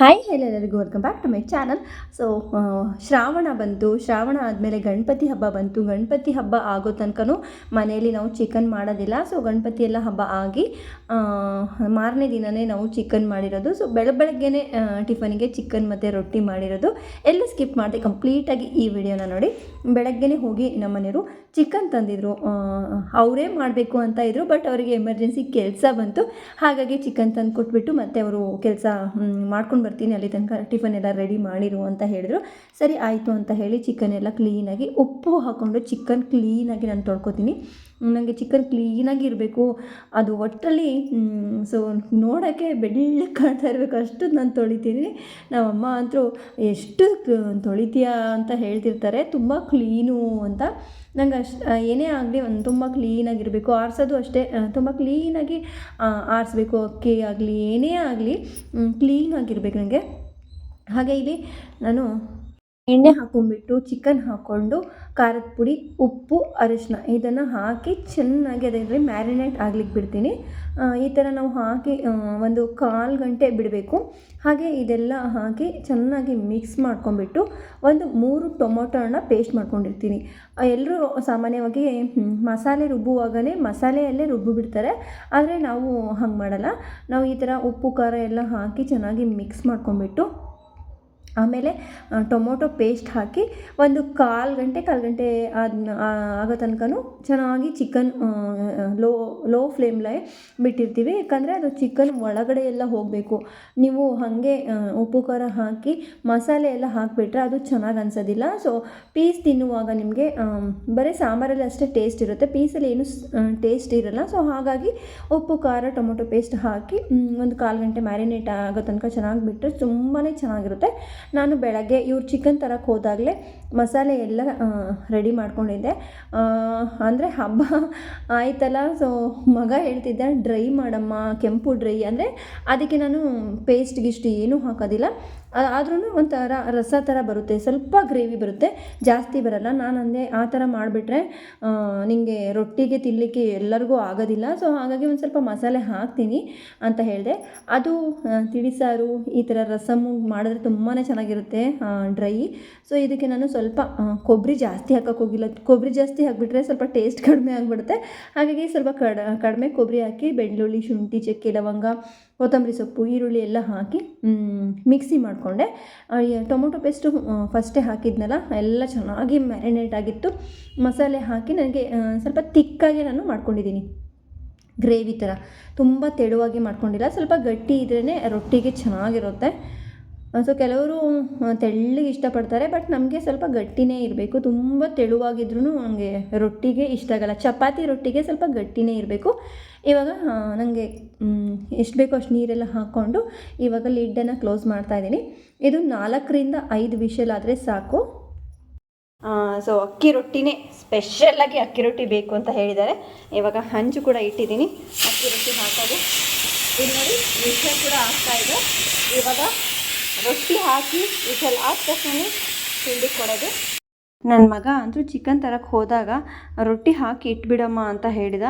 Hi ಎಲ್ಲರಿಗೂ welcome back to my channel so Shravana ಬಂತು. ಶ್ರಾವಣ ಆದಮೇಲೆ ಗಣಪತಿ ಹಬ್ಬ ಬಂತು. ಗಣಪತಿ ಹಬ್ಬ ಆಗೋ ತನಕನೂ ಮನೆಯಲ್ಲಿ ನಾವು ಚಿಕನ್ ಮಾಡೋದಿಲ್ಲ. ಸೊ ಗಣಪತಿ ಎಲ್ಲ ಹಬ್ಬ ಆಗಿ ಮಾರನೇ ದಿನವೇ ನಾವು ಚಿಕನ್ ಮಾಡಿರೋದು. ಸೊ ಬೆಳ ಬೆಳಗ್ಗೆನೇ ಟಿಫನಿಗೆ ಚಿಕನ್ ಮತ್ತು ರೊಟ್ಟಿ ಮಾಡಿರೋದು. ಎಲ್ಲ ಸ್ಕಿಪ್ ಮಾಡಿದೆ ಕಂಪ್ಲೀಟಾಗಿ ಈ ವಿಡಿಯೋನ ನೋಡಿ. ಬೆಳಗ್ಗೆನೇ ಹೋಗಿ ನಮ್ಮ ಮನೆಯವರು ಚಿಕನ್ ತಂದಿದ್ರು. ಅವರೇ ಮಾಡಬೇಕು ಅಂತ ಇದ್ರು ಬಟ್ ಅವರಿಗೆ ಎಮರ್ಜೆನ್ಸಿ ಕೆಲಸ ಬಂತು. ಹಾಗಾಗಿ ಚಿಕನ್ ತಂದು ಕೊಟ್ಬಿಟ್ಟು ಮತ್ತೆ ಅವರು ಕೆಲಸ ಮಾಡ್ಕೊಂಡು ಬರ್ತೀನಿ, ಅಲ್ಲಿ ತನಕ ಟಿಫನ್ ಎಲ್ಲ ರೆಡಿ ಮಾಡಿರು ಅಂತ ಹೇಳಿದ್ರು. ಸರಿ, ಆಯಿತು ಅಂತ ಹೇಳಿ ಚಿಕನ್ ಎಲ್ಲ ಕ್ಲೀನಾಗಿ ಉಪ್ಪು ಹಾಕ್ಕೊಂಡು ಚಿಕನ್ ಕ್ಲೀನಾಗಿ ನಾನು ತೊಳ್ಕೊತೀನಿ. ನನಗೆ ಚಿಕನ್ ಕ್ಲೀನಾಗಿ ಇರಬೇಕು. ಅದು ಒಟ್ಟಲ್ಲಿ ಸೊ ನೋಡೋಕ್ಕೆ ಬೆಳ್ಳಗೆ ಕಾಣ್ತಾ ಇರಬೇಕು. ಅಷ್ಟು ನಾನು ತೊಳಿತೀನಿ. ನಮ್ಮಮ್ಮ ಅಂತೂ, ಎಷ್ಟು ತೊಳಿತೀಯಾ ಅಂತ ಹೇಳ್ತಿರ್ತಾರೆ. ತುಂಬ ಕ್ಲೀನು ಅಂತ. ನಂಗೆ ಅಷ್ಟು ಏನೇ ಆಗಲಿ ಒಂದು ತುಂಬ ಕ್ಲೀನಾಗಿರಬೇಕು ಆರಿಸೋದು ಅಷ್ಟೇ. ತುಂಬ ಕ್ಲೀನಾಗಿ ಆರಿಸ್ಬೇಕು. ಅಕ್ಕಿ ಆಗಲಿ, ಏನೇ ಆಗಲಿ ಕ್ಲೀನಾಗಿರ್ಬೇಕು ನನಗೆ ಹಾಗೆ ಇಲ್ಲಿ ನಾನು ಎಣ್ಣೆ ಹಾಕೊಂಡ್ಬಿಟ್ಟು ಚಿಕನ್ ಹಾಕ್ಕೊಂಡು ಖಾರದ ಪುಡಿ, ಉಪ್ಪು, ಅರಿಶಿನ ಇದನ್ನು ಹಾಕಿ ಚೆನ್ನಾಗಿ ಅದರಲ್ಲಿ ಮ್ಯಾರಿನೇಟ್ ಆಗ್ಲಿಕ್ಕೆ ಬಿಡ್ತೀನಿ. ಈ ಥರ ನಾವು ಹಾಕಿ ಒಂದು ಕಾಲು ಗಂಟೆ ಬಿಡಬೇಕು. ಹಾಗೆ ಇದೆಲ್ಲ ಹಾಕಿ ಚೆನ್ನಾಗಿ ಮಿಕ್ಸ್ ಮಾಡ್ಕೊಂಡ್ಬಿಟ್ಟು ಒಂದು ಮೂರು ಟೊಮೊಟೊನ ಪೇಸ್ಟ್ ಮಾಡ್ಕೊಂಡಿರ್ತೀನಿ. ಎಲ್ಲರೂ ಸಾಮಾನ್ಯವಾಗಿ ಮಸಾಲೆ ರುಬ್ಬುವಾಗಲೇ ಮಸಾಲೆಯಲ್ಲೇ ರುಬ್ಬು ಬಿಡ್ತಾರೆ. ಆದರೆ ನಾವು ಹಂಗೆ ಮಾಡಲ್ಲ. ನಾವು ಈ ಥರ ಉಪ್ಪು, ಖಾರ ಎಲ್ಲ ಹಾಕಿ ಚೆನ್ನಾಗಿ ಮಿಕ್ಸ್ ಮಾಡ್ಕೊಂಬಿಟ್ಟು ಆಮೇಲೆ ಟೊಮೊಟೊ ಪೇಸ್ಟ್ ಹಾಕಿ ಒಂದು ಕಾಲು ಗಂಟೆ ಕಾಲು ಗಂಟೆ ಆದ ಆಗೋ ತನಕನೂ ಚೆನ್ನಾಗಿ ಚಿಕನ್ ಲೋ ಲೋ ಫ್ಲೇಮ್ಲೇ ಬಿಟ್ಟಿರ್ತೀವಿ. ಯಾಕಂದರೆ ಅದು ಚಿಕನ್ ಒಳಗಡೆ ಎಲ್ಲ ಹೋಗಬೇಕು. ನೀವು ಹಾಗೆ ಉಪ್ಪು, ಖಾರ ಹಾಕಿ ಮಸಾಲೆ ಎಲ್ಲ ಹಾಕಿಬಿಟ್ರೆ ಅದು ಚೆನ್ನಾಗಿ ಅನ್ಸೋದಿಲ್ಲ. ಸೊ ಪೀಸ್ ತಿನ್ನುವಾಗ ನಿಮಗೆ ಬರೀ ಸಾಂಬಾರಲ್ಲಿ ಅಷ್ಟೇ ಟೇಸ್ಟ್ ಇರುತ್ತೆ. ಪೀಸಲ್ಲಿ ಏನು ಟೇಸ್ಟ್ ಇರಲ್ಲ. ಸೊ ಹಾಗಾಗಿ ಉಪ್ಪು, ಖಾರ, ಟೊಮೊಟೊ ಪೇಸ್ಟ್ ಹಾಕಿ ಒಂದು ಕಾಲು ಗಂಟೆ ಮ್ಯಾರಿನೇಟ್ ಆಗೋ ತನಕ ಚೆನ್ನಾಗಿ ಬಿಟ್ಟರೆ ತುಂಬಾ ಚೆನ್ನಾಗಿರುತ್ತೆ. ನಾನು ಬೆಳಗ್ಗೆ ಇವ್ರು ಚಿಕನ್ ತರಕ್ಕೆ ಹೋದಾಗಲೇ ಮಸಾಲೆ ಎಲ್ಲ ರೆಡಿ ಮಾಡ್ಕೊಂಡಿದ್ದೆ. ಅಂದರೆ ಹಬ್ಬ ಆಯ್ತಲ್ಲ ಸೊ ಮಗ ಹೇಳ್ತಿದ್ದ ಡ್ರೈ ಮಾಡಮ್ಮ, ಕೆಂಪು ಡ್ರೈ ಅಂದರೆ ಅದಕ್ಕೆ ನಾನು ಪೇಸ್ಟ್ ಗೀಸ್ಟ್ ಏನೂ ಹಾಕೋದಿಲ್ಲ. ಆದ್ರೂ ಒಂಥರ ರಸ ಥರ ಬರುತ್ತೆ, ಸ್ವಲ್ಪ ಗ್ರೇವಿ ಬರುತ್ತೆ, ಜಾಸ್ತಿ ಬರಲ್ಲ. ನಾನು ಅಂದೆ ಆ ಥರ ಮಾಡಿಬಿಟ್ರೆ ನಿಮಗೆ ರೊಟ್ಟಿಗೆ ತಿನ್ನಲಿಕ್ಕೆ ಎಲ್ಲರಿಗೂ ಆಗೋದಿಲ್ಲ. ಸೊ ಹಾಗಾಗಿ ಒಂದು ಸ್ವಲ್ಪ ಮಸಾಲೆ ಹಾಕ್ತೀನಿ ಅಂತ ಹೇಳಿದೆ. ಅದು ತಿಳಿಸಾರು, ಈ ಥರ ರಸಮ್ಮು ಮಾಡಿದ್ರೆ ತುಂಬಾ ಚೆನ್ನಾಗಿರುತ್ತೆ ಡ್ರೈ. ಸೊ ಇದಕ್ಕೆ ನಾನು ಸ್ವಲ್ಪ ಕೊಬ್ಬರಿ ಜಾಸ್ತಿ ಹಾಕೋಕೆ ಹೋಗಿಲ್ಲ. ಕೊಬ್ಬರಿ ಜಾಸ್ತಿ ಹಾಕಿಬಿಟ್ರೆ ಸ್ವಲ್ಪ ಟೇಸ್ಟ್ ಕಡಿಮೆ ಆಗಿಬಿಡುತ್ತೆ. ಹಾಗಾಗಿ ಸ್ವಲ್ಪ ಕಡ, ಕಡಿಮೆ ಕೊಬ್ಬರಿ ಹಾಕಿ, ಬೆಳ್ಳುಳ್ಳಿ, ಶುಂಠಿ, ಚಕ್ಕೆ, ಲವಂಗ ಕೊತ್ತಂಬರಿ ಸೊಪ್ಪು, ಈರುಳ್ಳಿ ಎಲ್ಲ ಹಾಕಿ ಮಿಕ್ಸಿ ಮಾಡಿಕೊಂಡೆ. ಟೊಮೊಟೊ ಪೇಸ್ಟು ಫಸ್ಟೇ ಹಾಕಿದ್ನಲ್ಲ, ಎಲ್ಲ ಚೆನ್ನಾಗಿ ಮ್ಯಾರಿನೇಟ್ ಆಗಿತ್ತು. ಮಸಾಲೆ ಹಾಕಿ ನನಗೆ ಸ್ವಲ್ಪ ತಿಕ್ಕಾಗಿ ನಾನು ಮಾಡ್ಕೊಂಡಿದ್ದೀನಿ. ಗ್ರೇವಿ ಥರ ತುಂಬ ತೆಳುವಾಗಿ ಮಾಡ್ಕೊಂಡಿಲ್ಲ. ಸ್ವಲ್ಪ ಗಟ್ಟಿ ಇದ್ರೇ ರೊಟ್ಟಿಗೆ ಚೆನ್ನಾಗಿರುತ್ತೆ. ಸೊ ಕೆಲವರು ತೆಳ್ಳಗೆ ಇಷ್ಟಪಡ್ತಾರೆ ಬಟ್ ನಮಗೆ ಸ್ವಲ್ಪ ಗಟ್ಟಿನೇ ಇರಬೇಕು. ತುಂಬ ತೆಳುವಾಗಿದ್ರೂ ನನಗೆ ರೊಟ್ಟಿಗೆ ಇಷ್ಟ ಆಗಲ್ಲ. ಚಪಾತಿ ರೊಟ್ಟಿಗೆ ಸ್ವಲ್ಪ ಗಟ್ಟಿನೇ ಇರಬೇಕು. ಇವಾಗ ನನಗೆ ಎಷ್ಟು ಬೇಕೋ ಅಷ್ಟು ನೀರೆಲ್ಲ ಹಾಕ್ಕೊಂಡು ಇವಾಗ ಲಿಡ್ಡನ್ನು ಕ್ಲೋಸ್ ಮಾಡ್ತಾಯಿದ್ದೀನಿ ಇದು ನಾಲ್ಕರಿಂದ ಐದು ವಿಷಲ್ ಆದರೆ ಸಾಕು. ಸೊ ಅಕ್ಕಿ ರೊಟ್ಟಿನೇ ಸ್ಪೆಷಲಾಗಿ ಅಕ್ಕಿ ರೊಟ್ಟಿ ಬೇಕು ಅಂತ ಹೇಳಿದ್ದಾರೆ. ಇವಾಗ ಹಂಚು ಕೂಡ ಇಟ್ಟಿದ್ದೀನಿ. ಅಕ್ಕಿ ರೊಟ್ಟಿ ಹಾಕೋದು. ಇಲ್ಲಿ ನೋಡಿ, ವಿಷಲ್ ಕೂಡ ಆಗ್ತಾಯಿದೆ ಇವಾಗ ರೊಟ್ಟಿ ಹಾಕಿ ವಿಷಲ್ ಆದ ತಕ್ಷಣ ತಿಂಡಿ ಕೊಡೋದು. ನನ್ನ ಮಗ ಅಂತೂ ಚಿಕನ್ ತರಕ್ಕೆ ಹೋದಾಗ ರೊಟ್ಟಿ ಹಾಕಿ ಇಟ್ಬಿಡಮ್ಮ ಅಂತ ಹೇಳಿದ.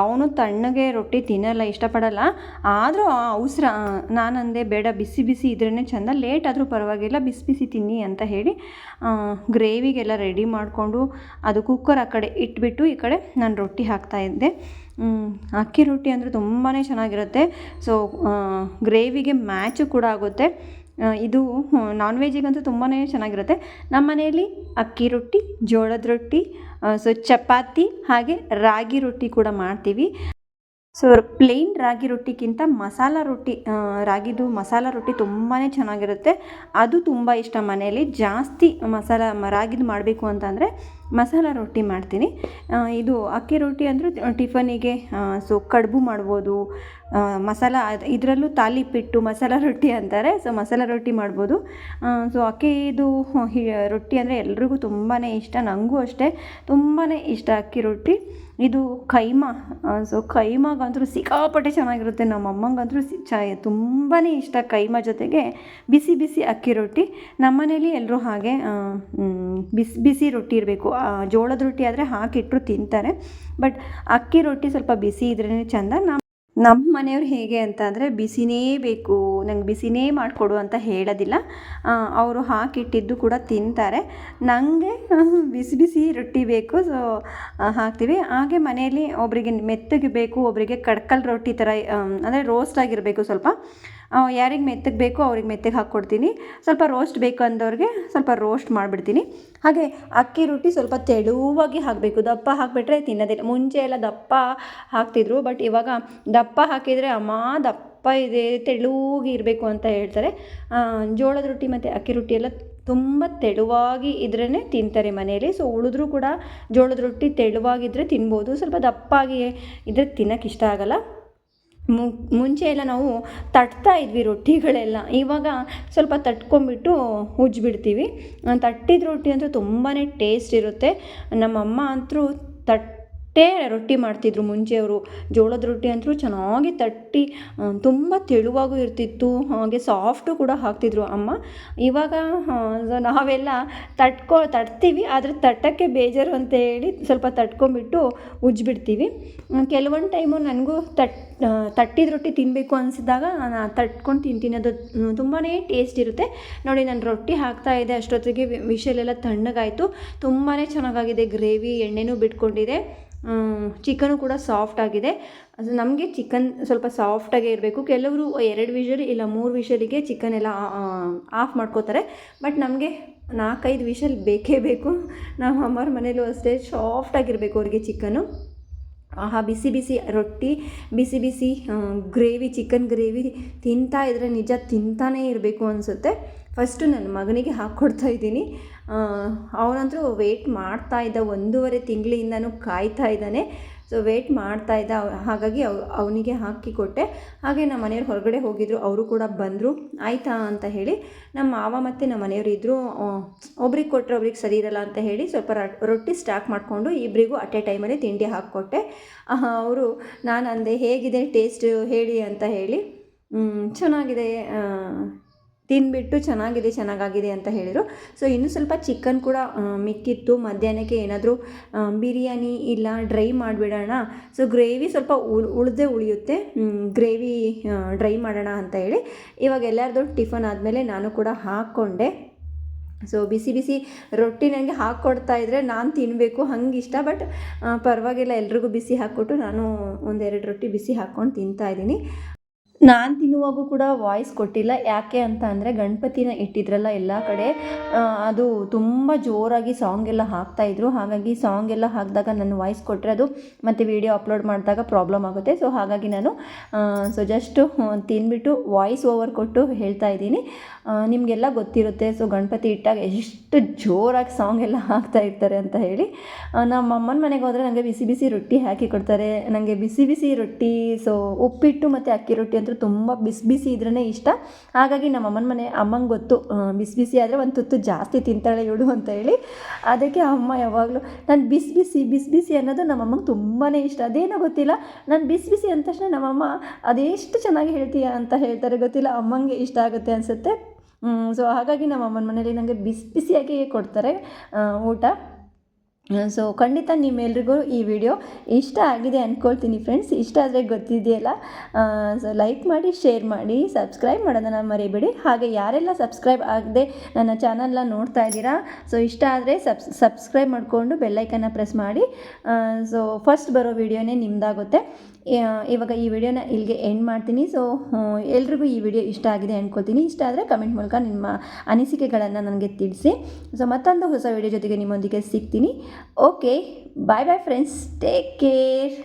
ಅವನು ತಣ್ಣಗೆ ರೊಟ್ಟಿ ತಿನ್ನಲ್ಲ, ಇಷ್ಟಪಡಲ್ಲ. ಆದರೂ ಅವಸರ ನಾನಂದೆ ಬೇಡ, ಬಿಸಿ ಬಿಸಿ ಇದ್ರೇ ಚೆಂದ ಲೇಟ್ ಆದರೂ ಪರವಾಗಿಲ್ಲ, ಬಿಸಿ ಬಿಸಿ ತಿನ್ನಿ ಅಂತ ಹೇಳಿ ಗ್ರೇವಿಗೆಲ್ಲ ರೆಡಿ ಮಾಡಿಕೊಂಡು ಅದು ಕುಕ್ಕರ್ ಆ ಕಡೆ ಇಟ್ಬಿಟ್ಟು ಈ ಕಡೆ ನಾನು ರೊಟ್ಟಿ ಹಾಕ್ತಾಯಿದ್ದೆ ಅಕ್ಕಿ ರೊಟ್ಟಿ ಅಂದರೆ ತುಂಬಾ ಚೆನ್ನಾಗಿರುತ್ತೆ. ಸೊ ಗ್ರೇವಿಗೆ ಮ್ಯಾಚು ಕೂಡ ಆಗುತ್ತೆ. ಇದು ನಾನ್ ವೆಜ್ಜಿಗಂತೂ ತುಂಬಾ ಚೆನ್ನಾಗಿರುತ್ತೆ. ನಮ್ಮ ಮನೆಯಲ್ಲಿ ಅಕ್ಕಿ ರೊಟ್ಟಿ, ಜೋಳದ ರೊಟ್ಟಿ ಸೊ ಚಪಾತಿ ಹಾಗೆ ರಾಗಿ ರೊಟ್ಟಿ ಕೂಡ ಮಾಡ್ತೀವಿ. ಸೊ ಪ್ಲೇನ್ ರಾಗಿ ರೊಟ್ಟಿಗಿಂತ ಮಸಾಲ ರೊಟ್ಟಿ ರಾಗಿದು ಮಸಾಲ ರೊಟ್ಟಿ ತುಂಬಾ ಚೆನ್ನಾಗಿರುತ್ತೆ. ಅದು ತುಂಬ ಇಷ್ಟ ಮನೆಯಲ್ಲಿ. ಜಾಸ್ತಿ ಮಸಾಲ ರಾಗಿದು ಮಾಡಬೇಕು ಅಂತಂದರೆ ಮಸಾಲ ರೊಟ್ಟಿ ಮಾಡ್ತೀನಿ. ಇದು ಅಕ್ಕಿ ರೊಟ್ಟಿ ಅಂದರೆ ಟಿಫನಿಗೆ ಸೊ ಕಡುಬು ಮಾಡ್ಬೋದು. ಮಸಾಲ ಇದರಲ್ಲೂ ತಾಲಿಪಿಟ್ಟು ಮಸಾಲ ರೊಟ್ಟಿ ಅಂತಾರೆ, ಸೊ ಮಸಾಲ ರೊಟ್ಟಿ ಮಾಡ್ಬೋದು. ಸೊ ಅಕ್ಕಿದು ರೊಟ್ಟಿ ಅಂದರೆ ಎಲ್ರಿಗೂ ತುಂಬಾ ಇಷ್ಟ ನನಗೂ ಅಷ್ಟೇ. ತುಂಬಾ ಇಷ್ಟ ಅಕ್ಕಿ ರೊಟ್ಟಿ. ಇದು ಕೈಮಾ ಸೊ ಕೈಮಾಗಂತೂ ಸಿಕ್ಕಾಪಟ್ಟೆ ಚೆನ್ನಾಗಿರುತ್ತೆ. ನಮ್ಮ ಅಮ್ಮಂಗಂತೂ ಸಿ, ಚ ತುಂಬಾ ಇಷ್ಟ ಕೈಮಾ ಜೊತೆಗೆ ಬಿಸಿ ಬಿಸಿ ಅಕ್ಕಿ ರೊಟ್ಟಿ. ನಮ್ಮನೇಲಿ ಎಲ್ಲರೂ ಹಾಗೆ ಬಿಸಿ ಬಿಸಿ ರೊಟ್ಟಿ ಇರಬೇಕು. ಜೋಳದ ರೊಟ್ಟಿ ಆದರೆ ಹಾಕಿಟ್ಟರು ತಿಂತಾರೆ. ಬಟ್ ಅಕ್ಕಿ ರೊಟ್ಟಿ ಸ್ವಲ್ಪ ಬಿಸಿ ಇದ್ರೇ ಚೆಂದ. ನಮ್ಮ ನಮ್ಮ ಮನೆಯವ್ರು ಹೇಗೆ ಅಂತ ಅಂದರೆ ಬಿಸಿನೇ ಬೇಕು, ನಂಗೆ ಬಿಸಿನೇ ಮಾಡಿಕೊಡು ಅಂತ ಹೇಳೋದಿಲ್ಲ. ಅವರು ಹಾಕಿಟ್ಟಿದ್ದು ಕೂಡ ತಿಂತಾರೆ. ನನಗೆ ಬಿಸಿ ಬಿಸಿ ರೊಟ್ಟಿ ಬೇಕು, ಸೊ ಹಾಕ್ತೀವಿ. ಹಾಗೆ ಮನೆಯಲ್ಲಿ ಒಬ್ಬರಿಗೆ ಮೆತ್ತಗೆ ಬೇಕು ಒಬ್ಬರಿಗೆ ಕಡ್ಕಲ್ ರೊಟ್ಟಿ ಥರ ಅಂದರೆ ರೋಸ್ಟ್ ಆಗಿರಬೇಕು ಸ್ವಲ್ಪ. ಯಾರಿಗೆ ಮೆತ್ತಗೆ ಬೇಕೋ ಅವ್ರಿಗೆ ಮೆತ್ತಗೆ ಹಾಕ್ಕೊಡ್ತೀನಿ ಸ್ವಲ್ಪ ರೋಸ್ಟ್ ಬೇಕು ಅಂದವ್ರಿಗೆ ಸ್ವಲ್ಪ ರೋಸ್ಟ್ ಮಾಡಿಬಿಡ್ತೀನಿ. ಹಾಗೆ ಅಕ್ಕಿ ರೊಟ್ಟಿ ಸ್ವಲ್ಪ ತೆಳುವಾಗಿ ಹಾಕಬೇಕು. ದಪ್ಪ ಹಾಕಿಬಿಟ್ರೆ ತಿನ್ನೋದಿಲ್ಲ ಮುಂಚೆ ಎಲ್ಲ ದಪ್ಪ ಹಾಕ್ತಿದ್ರು ಬಟ್ ಇವಾಗ ದಪ್ಪ ಹಾಕಿದರೆ ಅಮ್ಮ ದಪ್ಪ ಇದೆ, ತೆಳುವಾಗಿ ಇರಬೇಕು ಅಂತ ಹೇಳ್ತಾರೆ. ಜೋಳದ ರೊಟ್ಟಿ ಮತ್ತು ಅಕ್ಕಿ ರೊಟ್ಟಿ ಎಲ್ಲ ತುಂಬ ತೆಳುವಾಗಿ ಇದ್ರೇ ತಿಂತಾರೆ ಮನೆಯಲ್ಲಿ. ಸೊ ಉಳಿದ್ರೂ ಕೂಡ ಜೋಳದ ರೊಟ್ಟಿ ತೆಳುವಾಗಿದ್ದರೆ ತಿನ್ಬೋದು. ಸ್ವಲ್ಪ ದಪ್ಪಾಗಿ ಇದ್ರೆ ತಿನ್ನೋಕ್ಕೆ ಇಷ್ಟ ಆಗೋಲ್ಲ. ಮುಂಚೆ ಎಲ್ಲ ನಾವು ತಟ್ತಾ ಇದ್ವಿ ರೊಟ್ಟಿಗಳೆಲ್ಲ. ಇವಾಗ ಸ್ವಲ್ಪ ತಟ್ಕೊಂಬಿಟ್ಟು ಉಜ್ಜಿಬಿಡ್ತೀವಿ ತಟ್ಟಿದ ರೊಟ್ಟಿ ಅಂತೂ ತುಂಬಾ ಟೇಸ್ಟ್ ಇರುತ್ತೆ. ನಮ್ಮಮ್ಮ ಅಂತೂ ತಟ್ ತಟ್ಟೇ ರೊಟ್ಟಿ ಮಾಡ್ತಿದ್ರು ಮುಂಚೆಯವರು ಜೋಳದ ರೊಟ್ಟಿ ಅಂತೂ ಚೆನ್ನಾಗಿ ತಟ್ಟಿ ತುಂಬ ತೆಳುವಾಗೂ ಇರ್ತಿತ್ತು. ಹಾಗೆ ಸಾಫ್ಟು ಕೂಡ ಹಾಕ್ತಿದ್ರು ಅಮ್ಮ. ಇವಾಗ ನಾವೆಲ್ಲ ತಟ್ಕೊ, ತಟ್ತೀವಿ, ಆದರೆ ತಟ್ಟಕ್ಕೆ ಬೇಜಾರು ಅಂತ ಹೇಳಿ ಸ್ವಲ್ಪ ತಟ್ಕೊಂಬಿಟ್ಟು ಉಜ್ಜಿಬಿಡ್ತೀವಿ. ಕೆಲವೊಂದು ಟೈಮು ನನಗೂ ತಟ್ ತಟ್ಟಿದ ರೊಟ್ಟಿ ತಿನ್ನಬೇಕು ಅನಿಸಿದಾಗ ನಾನು ತಟ್ಕೊಂಡು ತಿಂತೀನಿ. ಅದು ತುಂಬಾ ಟೇಸ್ಟ್ ಇರುತ್ತೆ. ನೋಡಿ, ನಾನು ರೊಟ್ಟಿ ಹಾಕ್ತಾ ಇದ್ದೆ, ಅಷ್ಟೊತ್ತಿಗೆ ವಿಷಲೆಲ್ಲ ತಣ್ಣಗಾಯಿತು. ತುಂಬಾ ಚೆನ್ನಾಗಾಗಿದೆ. ಗ್ರೇವಿ, ಎಣ್ಣೆನೂ ಬಿಟ್ಕೊಂಡಿದೆ. ಚಿಕನು ಕೂಡ ಸಾಫ್ಟ್ ಆಗಿದೆ. ಅದು ನಮಗೆ ಚಿಕನ್ ಸ್ವಲ್ಪ ಸಾಫ್ಟಾಗೇ ಇರಬೇಕು. ಕೆಲವರು ಎರಡು ವಿಷಲ್ ಇಲ್ಲ ಮೂರು ವಿಷಲಿಗೆ ಚಿಕನ್ ಎಲ್ಲ ಆಫ್ ಮಾಡ್ಕೋತಾರೆ. ಬಟ್ ನಮಗೆ ನಾಲ್ಕೈದು ವಿಷಲ್ ಬೇಕೇ ಬೇಕು. ನಮ್ಮ ಅಮ್ಮರ ಮನೇಲೂ ಅಷ್ಟೇ ಸಾಫ್ಟಾಗಿರಬೇಕು ಅವ್ರಿಗೆ ಚಿಕನು. ಆಹಾ, ಬಿಸಿ ಬಿಸಿ ರೊಟ್ಟಿ, ಬಿಸಿ ಬಿಸಿ ಗ್ರೇವಿ, ಚಿಕನ್ ಗ್ರೇವಿ ತಿಂತಾ ಇದ್ದರೆ ನಿಜ ತಿಂತಾನೇ ಇರಬೇಕು ಅನಿಸುತ್ತೆ. ಫಸ್ಟು ನನ್ನ ಮಗನಿಗೆ ಹಾಕ್ಕೊಡ್ತಾ ಇದ್ದೀನಿ. ಅವನಂತರೂ ವೆಯ್ಟ್ ಮಾಡ್ತಾ ಇದ್ದ ಒಂದೂವರೆ ತಿಂಗಳಿಂದನೂ ಕಾಯ್ತಾ ಇದ್ದಾನೆ. ಸೊ ವೆಯ್ಟ್ ಮಾಡ್ತಾ ಇದ್ದ ಹಾಗಾಗಿ ಅವ್, ಅವನಿಗೆ ಹಾಕಿ ಕೊಟ್ಟೆ. ಹಾಗೆ ನಮ್ಮ ಮನೆಯವ್ರು ಹೊರಗಡೆ ಹೋಗಿದ್ರು, ಅವರು ಕೂಡ ಬಂದರು. ಆಯಿತಾ ಅಂತ ಹೇಳಿ ನಮ್ಮ ಮಾವ ಮತ್ತು ನಮ್ಮ ಮನೆಯವರು ಇದ್ದರು ಒಬ್ರಿಗೆ ಕೊಟ್ಟರೆ ಒಬ್ರಿಗೆ ಸರಿ ಇರಲ್ಲ ಅಂತ ಹೇಳಿ ಸ್ವಲ್ಪ ರೊಟ್ಟಿ ಸ್ಟಾಕ್ ಮಾಡಿಕೊಂಡು ಇಬ್ಬರಿಗೂ ಅಟ್ ಎ ಟೈಮಲ್ಲಿ ತಿಂಡಿ ಹಾಕ್ಕೊಟ್ಟೆ ಅವರು ನಾನು ಅಂದೆ ಹೇಗಿದೆ ಟೇಸ್ಟ್ ಹೇಳಿ ಅಂತ ಹೇಳಿ. ಚೆನ್ನಾಗಿದೆ. ತಿಂದುಬಿಟ್ಟು ಚೆನ್ನಾಗಿದೆ, ಚೆನ್ನಾಗಾಗಿದೆ ಅಂತ ಹೇಳಿದರು. ಸೊ ಇನ್ನೂ ಸ್ವಲ್ಪ ಚಿಕನ್ ಕೂಡ ಮಿಕ್ಕಿತ್ತು. ಮಧ್ಯಾಹ್ನಕ್ಕೆ ಏನಾದರೂ ಬಿರಿಯಾನಿ ಇಲ್ಲ ಡ್ರೈ ಮಾಡಿಬಿಡೋಣ. ಸೊ ಗ್ರೇವಿ ಸ್ವಲ್ಪ ಉಳಿದೇ ಉಳಿಯುತ್ತೆ. ಗ್ರೇವಿ ಡ್ರೈ ಮಾಡೋಣ ಅಂತ ಹೇಳಿ. ಇವಾಗ ಎಲ್ಲರದು ಟಿಫನ್ ಆದಮೇಲೆ ನಾನು ಕೂಡ ಹಾಕ್ಕೊಂಡೆ. ಸೊ ಬಿಸಿ ಬಿಸಿ ರೊಟ್ಟಿ ನನಗೆ ಹಾಕ್ಕೊಡ್ತಾ ಇದ್ದರೆ ನಾನು ತಿನ್ನಬೇಕು ಹಂಗೆ ಇಷ್ಟ ಬಟ್ ಪರವಾಗಿಲ್ಲ, ಎಲ್ರಿಗೂ ಬಿಸಿ ಹಾಕ್ಕೊಟ್ಟು ನಾನು ಒಂದೆರಡು ರೊಟ್ಟಿ ಬಿಸಿ ಹಾಕ್ಕೊಂಡು ತಿಂತಾಯಿದ್ದೀನಿ ನಾನು ತಿನ್ನುವಾಗೂ ಕೂಡ ವಾಯ್ಸ್ ಕೊಟ್ಟಿಲ್ಲ. ಯಾಕೆ ಅಂತ ಅಂದರೆ ಗಣಪತಿನ ಇಟ್ಟಿದ್ರಲ್ಲ ಎಲ್ಲ ಕಡೆ ಅದು ತುಂಬ ಜೋರಾಗಿ ಸಾಂಗ್ ಎಲ್ಲ ಹಾಕ್ತಾಯಿದ್ರು ಹಾಗಾಗಿ ಸಾಂಗ್ ಎಲ್ಲ ಹಾಕಿದಾಗ ನನ್ನ ವಾಯ್ಸ್ ಕೊಟ್ಟರೆ ಅದು ಮತ್ತು ವೀಡಿಯೋ ಅಪ್ಲೋಡ್ ಮಾಡಿದಾಗ ಪ್ರಾಬ್ಲಮ್ ಆಗುತ್ತೆ. ಸೊ ಹಾಗಾಗಿ ನಾನು ಸೊ ಜಸ್ಟು ತಿನ್ಬಿಟ್ಟು ವಾಯ್ಸ್ ಓವರ್ ಕೊಟ್ಟು ಹೇಳ್ತಾ ಇದ್ದೀನಿ. ನಿಮಗೆಲ್ಲ ಗೊತ್ತಿರುತ್ತೆ. ಸೊ ಗಣಪತಿ ಇಟ್ಟಾಗ ಎಷ್ಟು ಜೋರಾಗಿ ಸಾಂಗ್ ಎಲ್ಲ ಹಾಕ್ತಾ ಇರ್ತಾರೆ ಅಂತ ಹೇಳಿ. ನಮ್ಮ ಅಮ್ಮನ ಮನೆಗೆ ಹೋದರೆ ನನಗೆ ಬಿಸಿ ಬಿಸಿ ರೊಟ್ಟಿ ಹಾಕಿ ಕೊಡ್ತಾರೆ. ನನಗೆ ಬಿಸಿ ಬಿಸಿ ರೊಟ್ಟಿ ಸೊ ಉಪ್ಪಿಟ್ಟು ಮತ್ತು ಅಕ್ಕಿ ರೊಟ್ಟಿ ಅಂತೂ ತುಂಬ ಬಿಸಿ ಬಿಸಿ ಇದ್ರೇ ಇಷ್ಟ. ಹಾಗಾಗಿ ನಮ್ಮ ಅಮ್ಮನ ಮನೆ ಅಮ್ಮಂಗೆ ಗೊತ್ತು ಬಿಸಿ ಬಿಸಿ ಆದರೆ ಒಂದು ತುತ್ತು ಜಾಸ್ತಿ ತಿಂತಾಳೆ ಇವಳು ಅಂತ ಹೇಳಿ. ಅದಕ್ಕೆ ಅಮ್ಮ ಯಾವಾಗಲೂ, ನಾನು ಬಿಸಿ ಬಿಸಿ ಬಿಸಿ ಬಿಸಿ ಅನ್ನೋದು ನಮ್ಮಮ್ಮಂಗೆ ತುಂಬಾ ಇಷ್ಟ. ಅದೇನೋ ಗೊತ್ತಿಲ್ಲ, ನಾನು ಬಿಸಿ ಬಿಸಿ ಅಂದ ತಕ್ಷಣ ನಮ್ಮಮ್ಮ ಅದೆಷ್ಟು ಚೆನ್ನಾಗಿ ಹೇಳ್ತೀಯ? ಅಂತ ಹೇಳ್ತಾರೆ ಗೊತ್ತಿಲ್ಲ, ಅಮ್ಮಂಗೆ ಇಷ್ಟ ಆಗುತ್ತೆ ಅನಿಸುತ್ತೆ. ಸೊ ಹಾಗಾಗಿ ನಮ್ಮ ಅಮ್ಮನ ಮನೇಲಿ ನನಗೆ ಬಿಸಿ ಬಿಸಿಯಾಗಿ ಕೊಡ್ತಾರೆ ಊಟ. ಸೊ ಖಂಡಿತ ನಿಮ್ಮೆಲ್ರಿಗೂ ಈ ವಿಡಿಯೋ ಇಷ್ಟ ಆಗಿದೆ ಅಂದ್ಕೊಳ್ತೀನಿ ಫ್ರೆಂಡ್ಸ್ ಇಷ್ಟ ಆದರೆ ಗೊತ್ತಿದೆಯಲ್ಲ? ಸೊ ಲೈಕ್ ಮಾಡಿ ಶೇರ್ ಮಾಡಿ ಸಬ್ಸ್ಕ್ರೈಬ್ ಮಾಡೋದನ್ನು ಮರಿಬೇಡಿ. ಹಾಗೆ ಯಾರೆಲ್ಲ ಸಬ್ಸ್ಕ್ರೈಬ್ ಆಗದೆ ನನ್ನ ಚಾನಲ್ನ ನೋಡ್ತಾ ಇದ್ದೀರಾ ಸೊ ಇಷ್ಟ ಆದರೆ ಸಬ್ಸ್ ಸಬ್ಸ್ಕ್ರೈಬ್ ಮಾಡಿಕೊಂಡು ಬೆಲ್ಲೈಕನ್ನ ಪ್ರೆಸ್ ಮಾಡಿ. ಸೊ ಫಸ್ಟ್ ಬರೋ ವಿಡಿಯೋನೇ ನಿಮ್ಮದಾಗುತ್ತೆ ಇವಾಗ ಈ ವಿಡಿಯೋನ ಇಲ್ಲಿಗೆ ಎಂಡ್ ಮಾಡ್ತೀನಿ. ಸೊ ಎಲ್ರಿಗೂ ಈ ವಿಡಿಯೋ ಇಷ್ಟ ಆಗಿದೆ ಅಂದ್ಕೊಳ್ತೀನಿ ಇಷ್ಟ ಆದರೆ ಕಮೆಂಟ್ ಮೂಲಕ ನಿಮ್ಮ ಅನಿಸಿಕೆಗಳನ್ನು ನನಗೆ ತಿಳಿಸಿ. ಸೊ ಮತ್ತೊಂದು ಹೊಸ ವಿಡಿಯೋ ಜೊತೆಗೆ ನಿಮ್ಮೊಂದಿಗೆ ಸಿಗ್ತೀನಿ. Okay bye bye friends take care